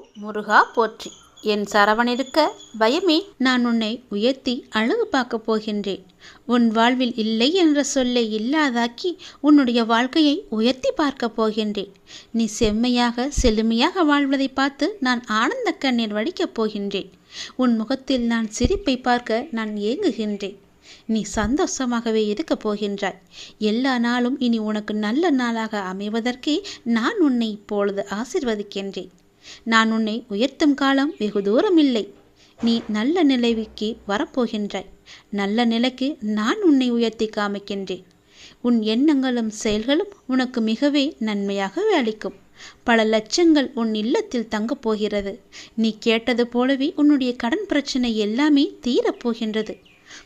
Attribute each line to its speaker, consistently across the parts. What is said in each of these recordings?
Speaker 1: ஓம் முருகா போற்றி. என் சரவணிருக்க பயமே நான் உன்னை உயர்த்தி அழகு பார்க்க போகின்றேன். உன் வாழ்வில் இல்லை என்ற சொல்லை இல்லாதாக்கி உன்னுடைய வாழ்க்கையை உயர்த்தி பார்க்கப் போகின்றேன். நீ செம்மையாக செழுமையாக வாழ்வதை பார்த்து நான் ஆனந்த கண்ணீர் வடிக்கப் போகின்றேன். உன் முகத்தில் நான் சிரிப்பை பார்க்க நான் ஏங்குகின்றேன். நீ சந்தோஷமாகவே இருக்கப் போகின்றாய். எல்லா நாளும் இனி உனக்கு நல்ல நாளாக அமைவதற்கே நான் உன்னை இப்பொழுது ஆசிர்வதிக்கின்றேன். நான் உன்னை உயர்த்தும் காலம் வெகு தூரம் இல்லை நீ நல்ல நிலைக்கு வரப்போகின்றாய். நல்ல நிலைக்கு நான் உன்னை உயர்த்தி காமிக்கின்றேன். உன் எண்ணங்களும் செயல்களும் உனக்கு மிகவே நன்மையாக அளிக்கும். பல லட்சங்கள் உன் இல்லத்தில் தங்கப் போகிறது. நீ கேட்டது போலவே உன்னுடைய கடன் பிரச்சனை எல்லாமே தீரப்போகின்றது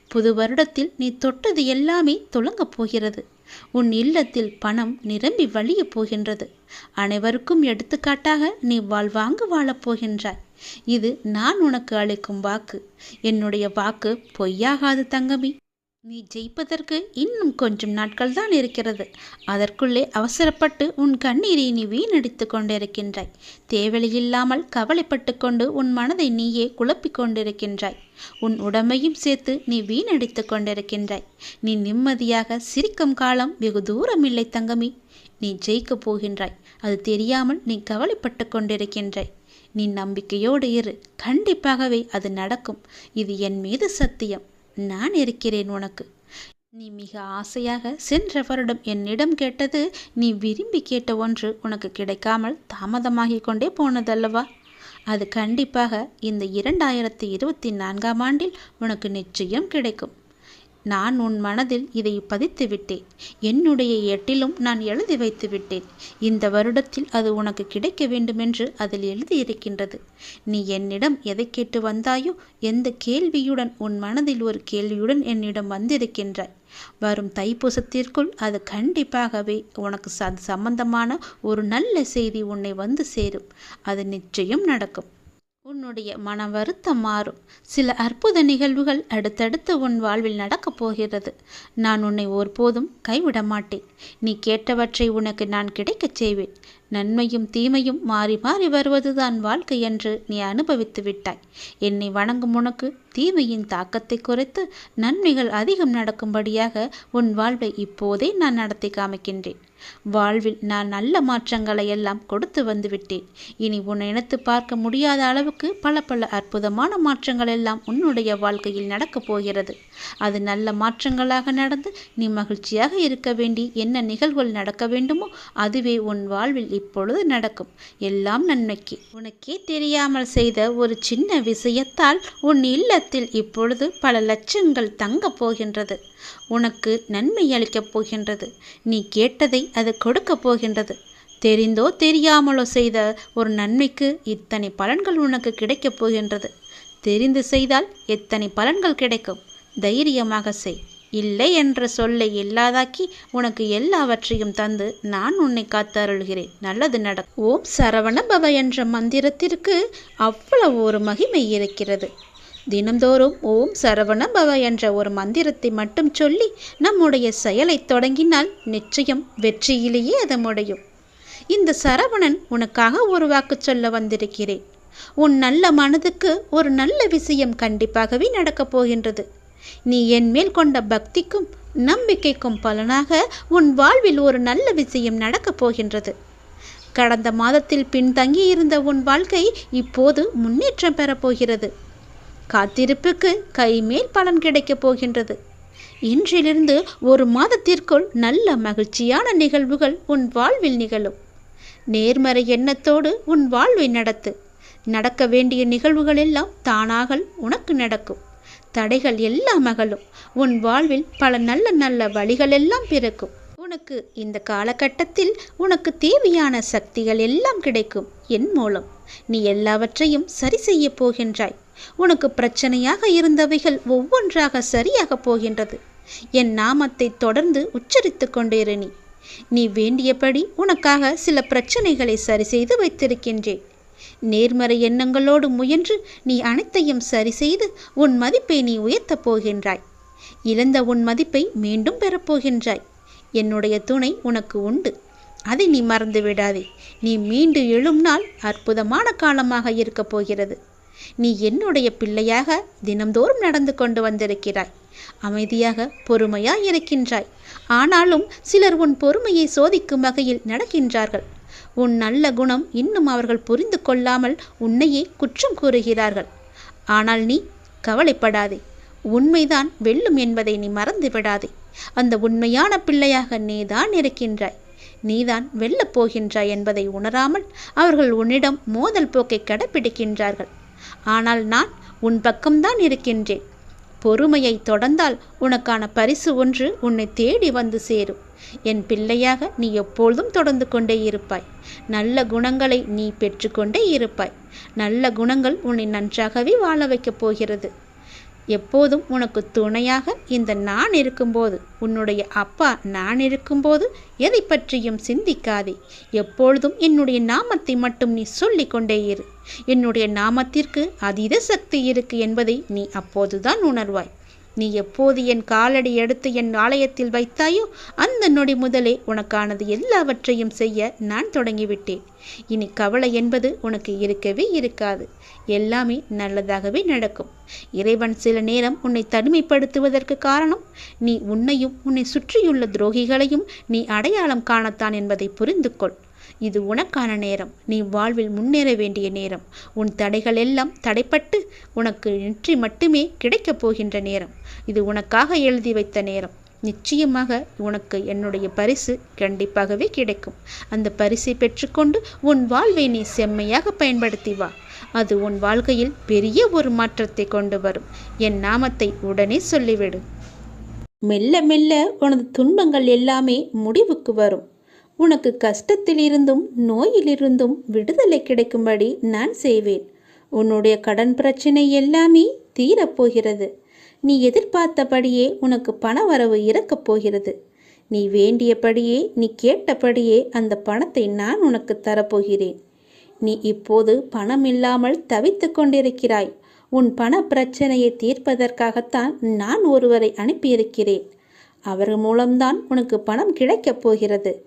Speaker 1: புது வருடத்தில் நீ தொட்டது எல்லாமே துளங்கப் போகிறது. உன் இல்லத்தில் பணம் நிரம்பி வழியப் போகின்றது. அனைவருக்கும் எடுத்துக்காட்டாக நீ வாழ்வாங்கு வாழப் போகின்றாய். இது நான் உனக்கு அளிக்கும் வாக்கு. என்னுடைய வாக்கு பொய்யாகாது தங்கமி. நீ ஜெயிப்பதற்கு இன்னும் கொஞ்சம் நாட்கள் தான் இருக்கிறது. அதற்குள்ளே அவசரப்பட்டு உன் கண்ணீரை நீ வீணடித்து கொண்டிருக்கின்றாய். தேவையில்லாமல் கவலைப்பட்டு கொண்டு உன் மனதை நீயே குழப்பிக் கொண்டிருக்கின்றாய். உன் உடமையும் சேர்த்து நீ வீணடித்து கொண்டிருக்கின்றாய். நீ நிம்மதியாக சிரிக்கும் காலம் வெகு தூரமில்லை தங்கமி. நீ ஜெயிக்கப் போகின்றாய். அது தெரியாமல் நீ கவலைப்பட்டு கொண்டிருக்கின்றாய். நீ நம்பிக்கையோடு இரு. கண்டிப்பாகவே அது நடக்கும். இது என் மீது சத்தியம். நான் இருக்கிறேன் உனக்கு. நீ மிக ஆசையாக சென்ற வருடம் என்னிடம் கேட்டது நீ விரும்பி கேட்ட ஒன்று உனக்கு கிடைக்காமல் தாமதமாகிக் கொண்டே போனதல்லவா? அது கண்டிப்பாக இந்த இரண்டாயிரத்தி இருபத்தி நான்காம் ஆண்டில் உனக்கு நிச்சயம் கிடைக்கும். நான் உன் மனதில் இதை பதித்து விட்டேன். என்னுடைய எட்டிலும் நான் எழுதி வைத்து விட்டேன். இந்த வருடத்தில் அது உனக்கு கிடைக்க வேண்டுமென்று அதில் எழுதியிருக்கின்றது. நீ என்னிடம் எதை கேட்டு வந்தாயோ எந்த கேள்வியுடன் உன் மனதில் ஒரு கேள்வியுடன் என்னிடம் வந்திருக்கின்றாய். வரும் தைப்பூசத்திற்குள் அது கண்டிப்பாகவே உனக்கு அது சம்பந்தமான ஒரு நல்ல செய்தி உன்னை வந்து சேரும். அது நிச்சயம் நடக்கும். உன்னுடைய மன வருத்தம் மாறும். சில அற்புத நிகழ்வுகள் அடுத்தடுத்து உன் வாழ்வில் நடக்கப் போகிறது. நான் உன்னை ஒருபோதும் கைவிட மாட்டேன். நீ கேட்டவற்றை உனக்கு நான் கிடைக்கச் செய்வேன். நன்மையும் தீமையும் மாறி மாறி வருவதுதான் வாழ்க்கை என்று நீ அனுபவித்து விட்டாய். என்னை வணங்கும் உனக்கு தீமையின் தாக்கத்தை குறைத்து நன்மைகள் அதிகம் நடக்கும்படியாக உன் வாழ்வை இப்போதே நான் நடத்தி காமிக்கின்றேன். வாழ்வில் நான் நல்ல மாற்றங்களை எல்லாம் கொடுத்து வந்துவிட்டேன். இனி உன்னை நினைத்து பார்க்க முடியாத அளவுக்கு பல பல அற்புதமான மாற்றங்கள் எல்லாம் உன்னுடைய வாழ்க்கையில் நடக்கப் போகிறது. அது நல்ல மாற்றங்களாக நடந்து நீ மகிழ்ச்சியாக இருக்க வேண்டி என்ன நிகழ்வுகள் நடக்க வேண்டுமோ அதுவே உன் வாழ்வில் இப்பொழுது நடக்கும். எல்லாம் நன்மைக்கு. உனக்கே தெரியாமல் செய்த ஒரு சின்ன விஷயத்தால் உன் இல்லத்தில் இப்பொழுது பல லட்சங்கள் தங்கப் போகின்றது. உனக்கு நன்மை அளிக்கப் போகின்றது. நீ கேட்டதை அது கொடுக்கப் போகின்றது. தெரிந்தோ தெரியாமலோ செய்த ஒரு நன்மைக்கு இத்தனை பலன்கள் உனக்கு கிடைக்கப் போகின்றது. தெரிந்து செய்தால் எத்தனை பலன்கள் கிடைக்கும்? தைரியமாக செய். இல்லை என்ற சொல்லை இல்லாதாக்கி உனக்கு எல்லாவற்றையும் தந்து நான் உன்னை காத்தருள்கிறேன். நல்லது நடக்கும். ஓம் சரவண பவ என்ற மந்திரத்திற்கு அவ்வளவு ஒரு மகிமை இருக்கிறது. தினந்தோறும் ஓம் சரவண பவ என்ற ஒரு மந்திரத்தை மட்டும் சொல்லி நம்முடைய செயலை தொடங்கினால் நிச்சயம் வெற்றியிலேயே அது முடியும். இந்த சரவணன் உனக்காக ஒரு வாக்கு சொல்ல வந்திருக்கிறேன். உன் நல்ல மனதுக்கு ஒரு நல்ல விஷயம் கண்டிப்பாகவே நடக்கப் போகின்றது. நீ என் மேல் கொண்ட பக்திக்கும் நம்பிக்கைக்கும் பலனாக உன் வாழ்வில் ஒரு நல்ல விஷயம் நடக்கப் போகின்றது. கடந்த மாதத்தில் பின்தங்கியிருந்த உன் வாழ்க்கை இப்போது முன்னேற்றம் பெறப்போகிறது காத்திருப்புக்கு கைமேல் பலன் கிடைக்கப் போகின்றது. இன்றிலிருந்து ஒரு மாதத்திற்குள் நல்ல மகிழ்ச்சியான நிகழ்வுகள் உன் வாழ்வில் நிகழும். நேர்மறை எண்ணத்தோடு உன் வாழ்வை நடத்து. நடக்க வேண்டிய நிகழ்வுகள் எல்லாம் தானாக உனக்கு நடக்கும். தடைகள் எல்லாம் அகலும். உன் வாழ்வில் பல நல்ல நல்ல வழிகள் எல்லாம் பிறக்கும். உனக்கு இந்த காலகட்டத்தில் உனக்கு தேவையான சக்திகள் எல்லாம் கிடைக்கும். என் மூலம் நீ எல்லாவற்றையும் சரி செய்ய போகின்றாய். உனக்கு பிரச்சனையாக இருந்தவைகள் ஒவ்வொன்றாக சரியாக போகின்றது. என் நாமத்தை தொடர்ந்து உச்சரித்து கொண்டிரு நீ. நீ வேண்டியபடி உனக்காக சில பிரச்சனைகளை சரி செய்து வைத்திருக்கின்றேன். நேர்மறை எண்ணங்களோடு முயன்று நீ அனைத்தையும் சரி செய்து உன் மதிப்பை நீ உயர்த்தப் போகின்றாய். இழந்த உன் மதிப்பை மீண்டும் பெறப்போகின்றாய் என்னுடைய துணை உனக்கு உண்டு. அதை நீ மறந்து விடாதே நீ மீண்டு எழும் நாள் அற்புதமான காலமாக இருக்கப் போகிறது. நீ என்னுடைய பிள்ளையாக தினம்தோறும் நடந்து கொண்டு வந்திருக்கிறாய். அமைதியாக பொறுமையாய் இருக்கின்றாய் ஆனாலும் சிலர் உன் பொறுமையை சோதிக்கும் வகையில் நடக்கின்றார்கள். உன் நல்ல குணம் இன்னும் அவர்கள் புரிந்து கொள்ளாமல் உன்னையே குற்றம் கூறுகிறார்கள். ஆனால் நீ கவலைப்படாதே. உண்மைதான் வெல்லும் என்பதை நீ மறந்து விடாதே அந்த உண்மையான பிள்ளையாக நீதான் இருக்கின்றாய். நீதான் வெல்லப் போகின்றாய் என்பதை உணராமல் அவர்கள் உன்னிடம் மோதல் போக்கை கடைப்பிடிக்கின்றார்கள். ஆனால் நான் உன் பக்கம்தான் இருக்கின்றேன். பொறுமையை தொடர்ந்தால் உனக்கான பரிசு ஒன்று உன்னை தேடி வந்து சேரும். என் பிள்ளையாக நீ எப்பொழுதும் தொடர்ந்து கொண்டே இருப்பாய். நல்ல குணங்களை நீ பெற்றுக்கொண்டே இருப்பாய். நல்ல குணங்கள் உன்னை நன்றாகவே வாழ வைக்கப் போகிறது. எப்போதும் உனக்கு துணையாக இந்த நான் இருக்கும்போது உன்னுடைய அப்பா நான் இருக்கும்போது எதை பற்றியும் சிந்திக்காதே. எப்பொழுதும் என்னுடைய நாமத்தை மட்டும் நீ சொல்லிக் கொண்டே இரு. என்னுடைய நாமத்திற்கு அதீத சக்தி இருக்கு என்பதை நீ அப்போதுதான் உணர்வாய். நீ எப்போது என் காலடி எடுத்து என் ஆலயத்தில் வைத்தாயோ அந்த நொடி முதலே உனக்கானது எல்லாவற்றையும் செய்ய நான் தொடங்கிவிட்டேன். இனி கவலை என்பது உனக்கு இருக்கவே இருக்காது. எல்லாமே நல்லதாகவே நடக்கும். இறைவன் சில நேரம் உன்னை தனிமைப்படுத்துவதற்கு காரணம் நீ உன்னையும் உன்னை சுற்றியுள்ள துரோகிகளையும் நீ அடையாளம் காணத்தான் என்பதை புரிந்து கொள் இது உனக்கான நேரம். நீ வாழ்வில் முன்னேற வேண்டிய நேரம். உன் தடைகள் எல்லாம் தடைப்பட்டு உனக்கு வெற்றி மட்டுமே கிடைக்கப் போகின்ற நேரம். இது உனக்காக எழுதி வைத்த நேரம். நிச்சயமாக உனக்கு என்னுடைய பரிசு கண்டிப்பாகவே கிடைக்கும். அந்த பரிசை பெற்றுக்கொண்டு உன் வாழ்வை நீ செம்மையாக பயன்படுத்தி வா. அது உன் வாழ்க்கையில் பெரிய ஒரு மாற்றத்தை கொண்டு வரும். என் நாமத்தை உடனே சொல்லிவிடு. மெல்ல மெல்ல உனது துன்பங்கள் எல்லாமே முடிவுக்கு வரும். உனக்கு கஷ்டத்திலிருந்தும் நோயிலிருந்தும் விடுதலை கிடைக்கும்படி நான் செய்வேன். உன்னுடைய கடன் பிரச்சனை எல்லாமே தீரப்போகிறது. நீ எதிர்பார்த்தபடியே உனக்கு பண வரவு இறக்கப் போகிறது. நீ வேண்டியபடியே நீ கேட்டபடியே அந்த பணத்தை நான் உனக்கு தரப்போகிறேன். நீ இப்போது பணம் இல்லாமல் தவித்து கொண்டிருக்கிறாய். உன் பண பிரச்சனையை தீர்ப்பதற்காகத்தான் நான் ஒருவரை அனுப்பியிருக்கிறேன். அவர் மூலம்தான் உனக்கு பணம் கிடைக்கப் போகிறது.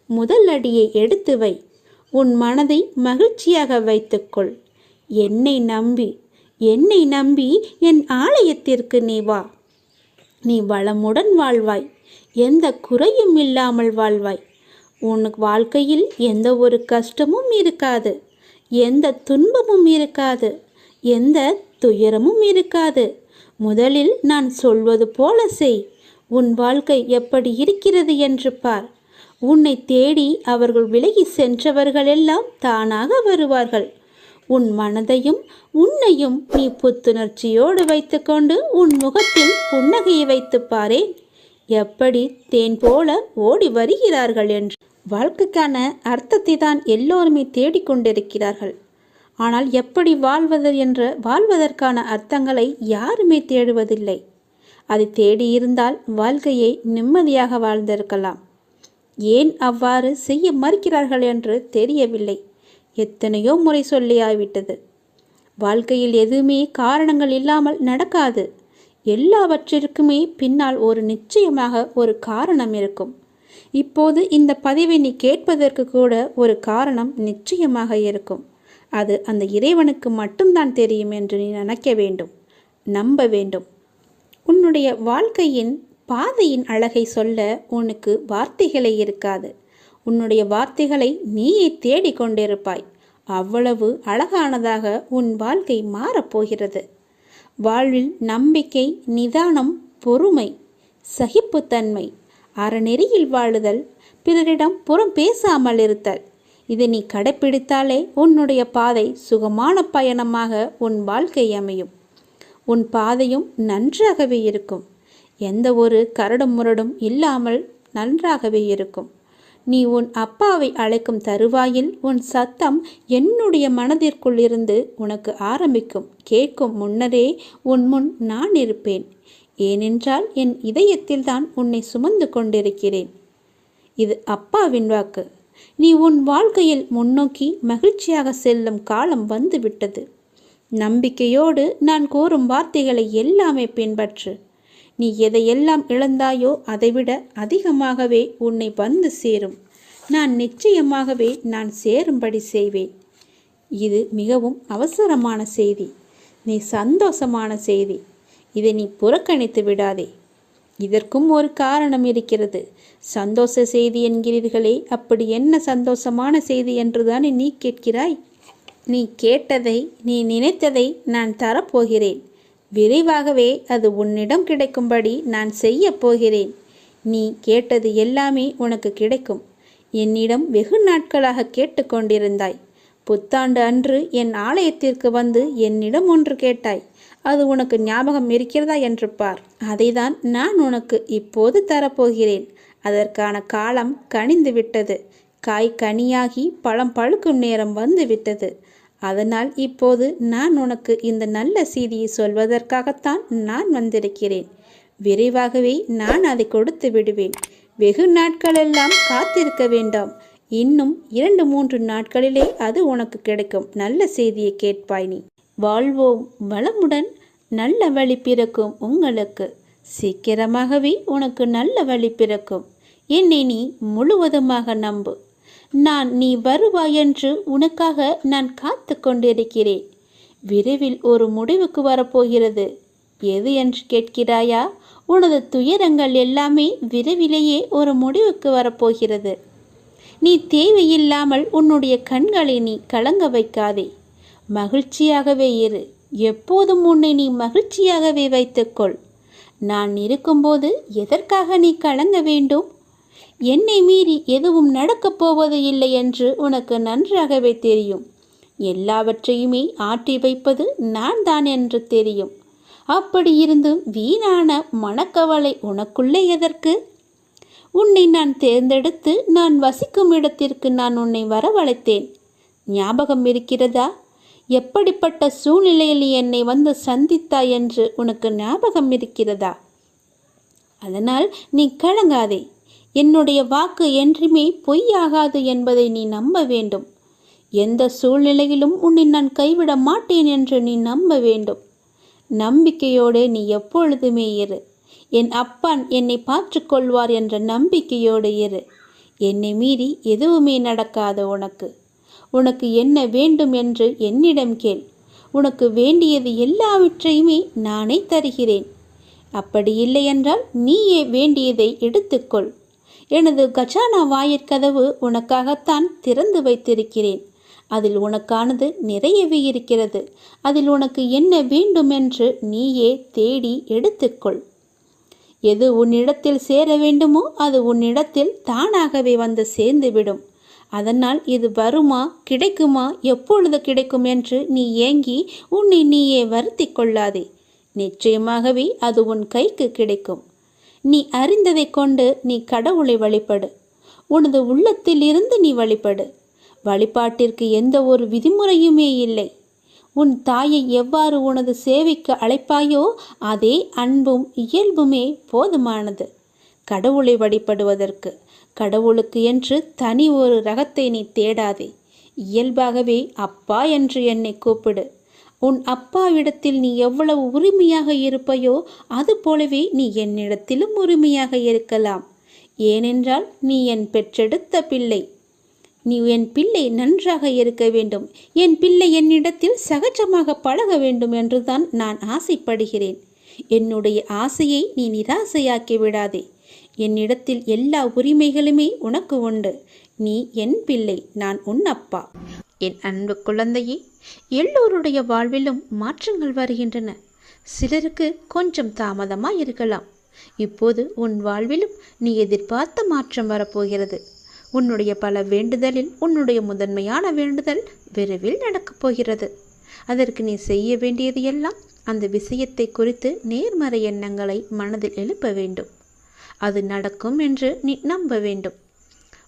Speaker 1: முதல் அடியை எடுத்து வை. உன் மனதை மகிழ்ச்சியாக வைத்துக்கொள். என்னை நம்பி என்னை நம்பி என் ஆலயத்திற்கு நீ வா. நீ வளமுடன் வாழ்வாய் எந்த குறையும் இல்லாமல் வாழ்வாய். உன் வாழ்க்கையில் எந்த ஒரு கஷ்டமும் இருக்காது எந்த துன்பமும் இருக்காது எந்த துயரமும் இருக்காது. முதலில் நான் சொல்வது போல செய். உன் வாழ்க்கை எப்படி இருக்கிறது என்று பார். உன்னை தேடி அவர்கள் விலகி சென்றவர்களெல்லாம் தானாக வருவார்கள். உன் மனதையும் உன்னையும் நீ புத்துணர்ச்சியோடு வைத்துக்கொண்டு உன் முகத்தில் புன்னகையை வைத்துப்பாரேன் எப்படி தேன் போல ஓடி வருகிறார்கள் என்று. வாழ்க்கைக்கான அர்த்தத்தை தான் எல்லோருமே தேடிக்கொண்டிருக்கிறார்கள் ஆனால் எப்படி வாழ்வது என்ற வாழ்வதற்கான அர்த்தங்களை யாருமே தேடுவதில்லை. அதை தேடியிருந்தால் வாழ்க்கையை நிம்மதியாக வாழ்ந்திருக்கலாம். ஏன் அவ்வாறு செய்ய மறுக்கிறார்கள் என்று தெரியவில்லை. எத்தனையோ முறை சொல்லியாய்விட்டது வாழ்க்கையில் எதுவுமே காரணங்கள் இல்லாமல் நடக்காது. எல்லாவற்றிற்குமே பின்னால் ஒரு நிச்சயமாக ஒரு காரணம் இருக்கும். இப்போது இந்த பதிவை நீ கேட்பதற்கு கூட ஒரு காரணம் நிச்சயமாக இருக்கும். அது அந்த இறைவனுக்கு மட்டும்தான் தெரியும் என்று நீ நினைக்க வேண்டும். நம்ப வேண்டும். உன்னுடைய வாழ்க்கையின் பாதையின் அழகை சொல்ல உனக்கு வார்த்தைகளே இருக்காது. உன்னுடைய வார்த்தைகளை நீயே தேடிக்கொண்டிருப்பாய் அவ்வளவு அழகானதாக உன் வாழ்க்கை மாறப்போகிறது வாழ்வில் நம்பிக்கை நிதானம் பொறுமை சகிப்புத்தன்மை அறநெறியில் வாழுதல் பிறரிடம் புறம் பேசாமல் இருத்தல் இதை நீ கடைப்பிடித்தாலே உன்னுடைய பாதை சுகமான பயணமாக உன் வாழ்க்கை அமையும். உன் பாதையும் நன்றாகவே இருக்கும். எந்த ஒரு கரடும் முரடும் இல்லாமல் நன்றாகவே இருக்கும். நீ உன் அப்பாவை அழைக்கும் தருவாயில் உன் சத்தம் என்னுடைய மனதிற்குள்ளிருந்து உனக்கு ஆரம்பிக்கும். கேட்கும் முன்னரே உன் முன் நான் இருப்பேன். ஏனென்றால் என் இதயத்தில் தான் உன்னை சுமந்து கொண்டிருக்கிறேன். இது அப்பாவின் வாக்கு. நீ உன் வாழ்க்கையில் முன்னோக்கி மகிழ்ச்சியாக செல்லும் காலம் வந்துவிட்டது. நம்பிக்கையோடு நான் கூறும் வார்த்தைகளை எல்லாமே பின்பற்று. நீ எதையெல்லாம் இழந்தாயோ அதைவிட அதிகமாகவே உன்னை வந்து சேரும். நான் நிச்சயமாகவே நான் சேரும்படி செய்வேன். இது மிகவும் அவசரமான செய்தி. நீ சந்தோஷமான செய்தி. இதை நீ புறக்கணித்து விடாதே. இதற்கும் ஒரு காரணம் இருக்கிறது. சந்தோஷ செய்தி என்கிறீர்களே அப்படி என்ன சந்தோஷமான செய்தி என்றுதானே நீ கேட்கிறாய்? நீ கேட்டதை நீ நினைத்ததை நான் தரப்போகிறேன். விரைவாகவே அது உன்னிடம் கிடைக்கும்படி நான் செய்ய போகிறேன். நீ கேட்டது எல்லாமே உனக்கு கிடைக்கும். என்னிடம் வெகு நாட்களாக கேட்டுக்கொண்டிருந்தாய். புத்தாண்டு அன்று என் ஆலயத்திற்கு வந்து என்னிடம் ஒன்று கேட்டாய். அது உனக்கு ஞாபகம் இருக்கிறதா என்று பார். அதைதான் நான் உனக்கு இப்போது தரப்போகிறேன். அதற்கான காலம் கனிந்து விட்டது காய் கனியாகி பழம் பழுக்கும் நேரம் வந்து விட்டது அதனால் இப்போது நான் உனக்கு இந்த நல்ல செய்தியை சொல்வதற்காகத்தான் நான் வந்திருக்கிறேன். விரைவாகவே நான் அதை கொடுத்து விடுவேன். வெகு நாட்களெல்லாம் காத்திருக்க வேண்டாம். இன்னும் இரண்டு மூன்று நாட்களிலே அது உனக்கு கிடைக்கும். நல்ல செய்தியை கேட்பாய் நீ. வாழ்வோம். வளமுடன் நல்ல வழி பிறக்கும் உங்களுக்கு. சீக்கிரமாகவே உனக்கு நல்ல வழி பிறக்கும். என்னை நீ முழுவதுமாக நம்பு. நான் நீ வருவாய் என்று உனக்காக நான் காத்து கொண்டிருக்கிறேன். விரைவில் ஒரு முடிவுக்கு வரப்போகிறது. எது என்று கேட்கிறாயா? உனது துயரங்கள் எல்லாமே விரைவிலேயே ஒரு முடிவுக்கு வரப்போகிறது. நீ தேவையில்லாமல் உன்னுடைய கண்களை நீ கலங்க வைக்காதே. மகிழ்ச்சியாகவே இரு. எப்போதும் உன்னை நீ மகிழ்ச்சியாகவே வைத்துக்கொள். நான் இருக்கும்போது எதற்காக நீ கலங்க வேண்டும்? என்னை மீறி எதுவும் நடக்கப் போவது இல்லை என்று உனக்கு நன்றாகவே தெரியும். எல்லாவற்றையுமே ஆற்றி வைப்பது நான் தான் என்று தெரியும். அப்படி இருந்தும் வீணான மனக்கவலை உனக்குள்ளே எதற்கு? உன்னை நான் தேர்ந்தெடுத்து நான் வசிக்கும் இடத்திற்கு நான் உன்னை வரவழைத்தேன். ஞாபகம் இருக்கிறதா? எப்படிப்பட்ட சூழ்நிலையில் என்னை வந்து சந்தித்தாய் என்று உனக்கு ஞாபகம் இருக்கிறதா? அதனால் நீ கலங்காதே. என்னுடைய வாக்கு என்றுமே பொய்யாகாது என்பதை நீ நம்ப வேண்டும். எந்த சூழ்நிலையிலும் உன்னை நான் கைவிட மாட்டேன் என்று நீ நம்ப வேண்டும். நம்பிக்கையோடு நீ எப்பொழுதுமே இரு. என் அப்பான் என்னை பார்த்துக்கொள்வார் என்ற நம்பிக்கையோடு இரு. என்னை மீறி எதுவுமே நடக்காது உனக்கு. உனக்கு என்ன வேண்டும் என்று என்னிடம் கேள். உனக்கு வேண்டியது எல்லாவற்றையுமே நானே தருகிறேன். அப்படி இல்லை என்றால் நீயே வேண்டியதை எடுத்துக்கொள். எனது கஜானா வாயிற்கதவு உனக்காகத்தான் திறந்து வைத்திருக்கிறேன். அதில் உனக்கானது நிறையவே இருக்கிறது. அதில் உனக்கு என்ன வேண்டும் என்று நீயே தேடி எடுத்துக்கொள். எது உன்னிடத்தில் சேர வேண்டுமோ அது உன்னிடத்தில் தானாகவே வந்து சேர்ந்துவிடும். அதனால் இது வருமா கிடைக்குமா எப்பொழுது கிடைக்கும் என்று நீ ஏங்கி உன்னை நீயே வருத்தி கொள்ளாதே. நிச்சயமாகவே அது உன் கைக்கு கிடைக்கும். நீ அறிந்ததை கொண்டு நீ கடவுளை வழிபடு. உனது உள்ளத்தில் இருந்து நீ வழிபடு. வழிபாட்டிற்கு எந்த ஒரு விதிமுறையுமே இல்லை. உன் தாயை எவ்வாறு உனது சேவைக்கு அழைப்பாயோ அதே அன்பும் இயல்புமே போதுமானது. கடவுளை வழிபடுவதற்கு கடவுளுக்கு என்று தனி ஒரு ரகத்தை நீ தேடாதே. இயல்பாகவே அப்பா என்று என்னை கூப்பிடு. உன் அப்பாவிடத்தில் நீ எவ்வளவு உரிமையாக இருப்பையோ அது போலவே நீ என்னிடத்திலும் உரிமையாக இருக்கலாம். ஏனென்றால் நீ என் பெற்றெடுத்த பிள்ளை. நீ என் பிள்ளை நன்றாக இருக்க வேண்டும். என் பிள்ளை என்னிடத்தில் சகஜமாக பழக வேண்டும் என்றுதான் நான் ஆசைப்படுகிறேன். என்னுடைய ஆசையை நீ நிராசையாக்கி விடாதே. என்னிடத்தில் எல்லா உரிமைகளுமே உனக்கு உண்டு. நீ என் பிள்ளை நான் உன் அப்பா. என் அன்பு குழந்தையே எல்லோருடைய வாழ்விலும் மாற்றங்கள் வருகின்றன. சிலருக்கு கொஞ்சம் தாமதமாக இருக்கலாம் இப்போது உன் வாழ்விலும் நீ எதிர்பார்த்த மாற்றம் வரப்போகிறது. உன்னுடைய பல வேண்டுதலில் உன்னுடைய முதன்மையான வேண்டுதல் விரைவில் நடக்கப் போகிறது. அதற்கு நீ செய்ய வேண்டியது எல்லாம் அந்த விஷயத்தை குறித்து நேர்மறை எண்ணங்களை மனதில் எழுப்ப வேண்டும். அது நடக்கும் என்று நீ நம்ப வேண்டும்.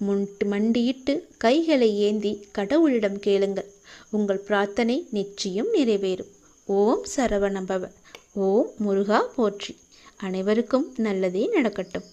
Speaker 1: முன்ட்டு மண்டியிட்டு கைகளை ஏந்தி கடவுளிடம் கேளுங்கள். உங்கள் பிரார்த்தனை நிச்சயம் நிறைவேறும். ஓம் சரவணபவ. ஓம் முருகா போற்றி. அனைவருக்கும் நல்லதே நடக்கட்டும்.